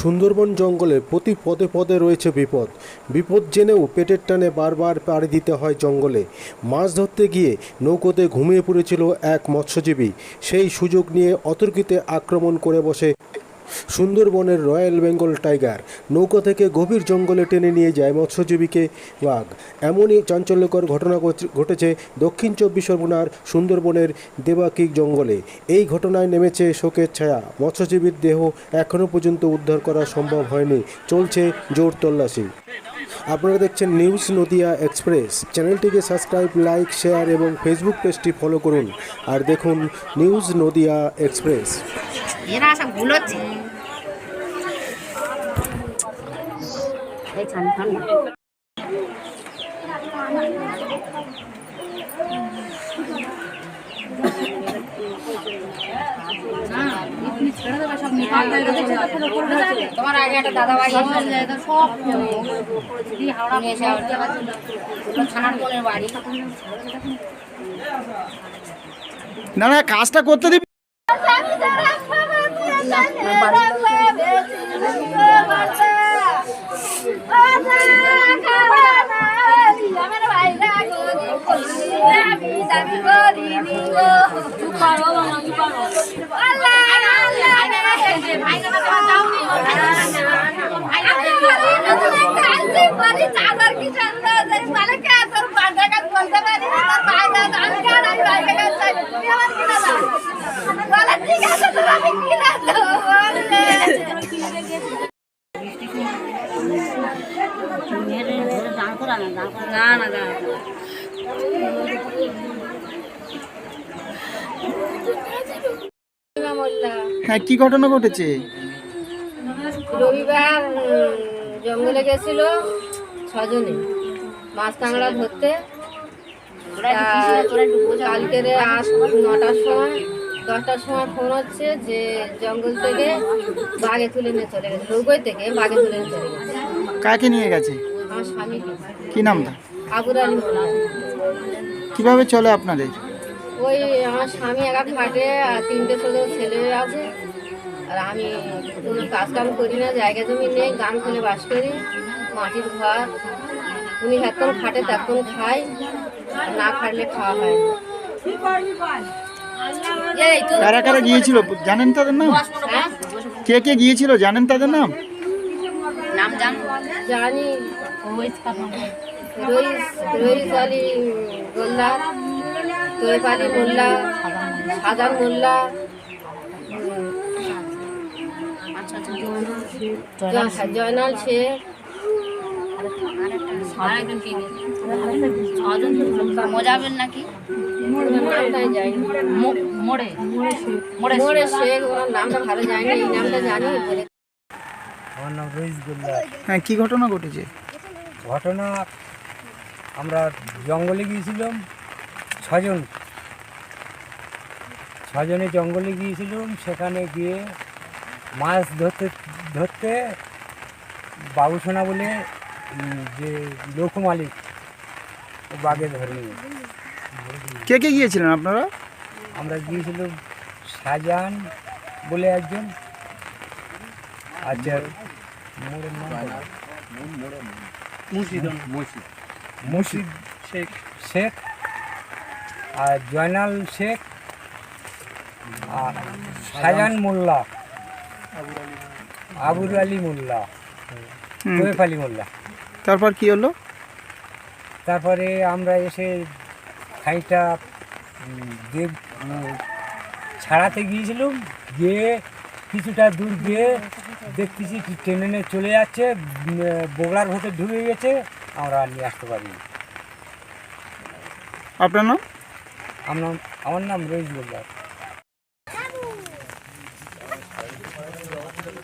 সুন্দরবন জঙ্গলে প্রতি পদে পদে রয়েছে বিপদ। বিপদ জেনেও পেটের টানে বারবার পাড়ি দিতে হয় জঙ্গলে। মাছ ধরতে গিয়ে নৌকোতে ঘুমিয়ে পড়েছিল এক মৎস্যজীবী। সেই সুযোগ নিয়ে অতর্কিতে আক্রমণ করে বসে সুন্দরবনের রয়্যাল বেঙ্গল টাইগার নৌকো থেকে গভীর জঙ্গলে টেনে নিয়ে যায় মৎস্যজীবীকে বাঘ। এমনই চাঞ্চল্যকর ঘটনা ঘট- ঘটেছে দক্ষিণ চব্বিশ পরগনার সুন্দরবনের দেবাকিক জঙ্গলে। এই ঘটনায় নেমেছে শোকের ছায়া। মৎস্যজীবীর দেহ এখনও পর্যন্ত উদ্ধার করা সম্ভব হয়নি। চলছে জোর তল্লাশি। আপনারা দেখছেন নিউজ নদিয়া এক্সপ্রেস। চ্যানেলটিকে সাবস্ক্রাইব, লাইক, শেয়ার এবং ফেসবুক পেজটি ফলো করুন। আর দেখুন নিউজ নদিয়া এক্সপ্রেস। এরা সব গুলোচ্ছে তোমার আগে একটা দাদা ভাই সব নিয়ে থানার বাড়ি না না কাজটা করতে দিবি ঠিক আছে তুমি না না না হ্যাঁ কি ঘটনা ঘটেছে? রবিবার জঙ্গলে গেছিল ছজনে। মাছ কাঁকড়া ধরতে। কালকে আস নটার সময় দশটার সময় ফোন হচ্ছে যে জঙ্গল থেকে বাঘে তুলে নিয়ে চলে গেছে। নৌকোয় থেকে বাঘে তুলে নিয়ে চলে গেছে। কাকে নিয়ে গেছে? আমার স্বামী। কি নামটা আবুর আলী মোল্লা। কীভাবে চলে আপনাদের ওই আমার স্বামী একা খাটে আর তিনটে ছোট ছেলে আছে। আর আমি কোনো কাজ কাম করি না জায়গা জমি নেই গান খুলে বাস করি মাটির ঘর উনি এতক্ষণ খাটে তখন খাই না খাটলে খাওয়া হয় এই তো। কারা কারা গিয়েছিল? জানেন তাদের নাম? কে কে গিয়েছিল? জানেন তাদের নাম? নাম জান। আলী গোল্লা তৈব আলী মোল্লা সাজান মোল্লা জয়নাল শেখ মজাবেন নাকি? মোড়ে। মোড়ে শেখ ওনার নামটা ভালো জানি এই নামটা জানি। আমার নাম রইস গোল্লা। হ্যাঁ কি ঘটনা ঘটেছে? ঘটনা আমরা জঙ্গলে গিয়েছিলাম ছজন। ছজনে জঙ্গলে গিয়েছিলাম সেখানে গিয়ে মাছ ধরতে ধরতে বাবুসোনা বলে যে লোক মালিক বাঘে ধরে কে কে গিয়েছিলেন আপনারা? আমরা গিয়েছিলাম শাহজাহান বলে একজন। আচ্ছা মোড়ের নাম মুর্শিদ শেখ। শেখ আর জয়নাল শেখ আর শাহজাহান মোল্লা। আবুর আলী মোল্লা। তোয়েফ আলী মোল্লা। তারপর কি হলো? তারপরে আমরা এসে খাইটা দেব ছাড়াতে গিয়েছিলাম গিয়ে কিছুটা দূর গিয়ে দেখতেছি কি টেনে নিয়ে চলে যাচ্ছে বগলার ভেতর ঢুকে গেছে আমরা আর নিয়ে আসতে পারি আপনার নাম? আমার নাম আমার নাম গোল্লার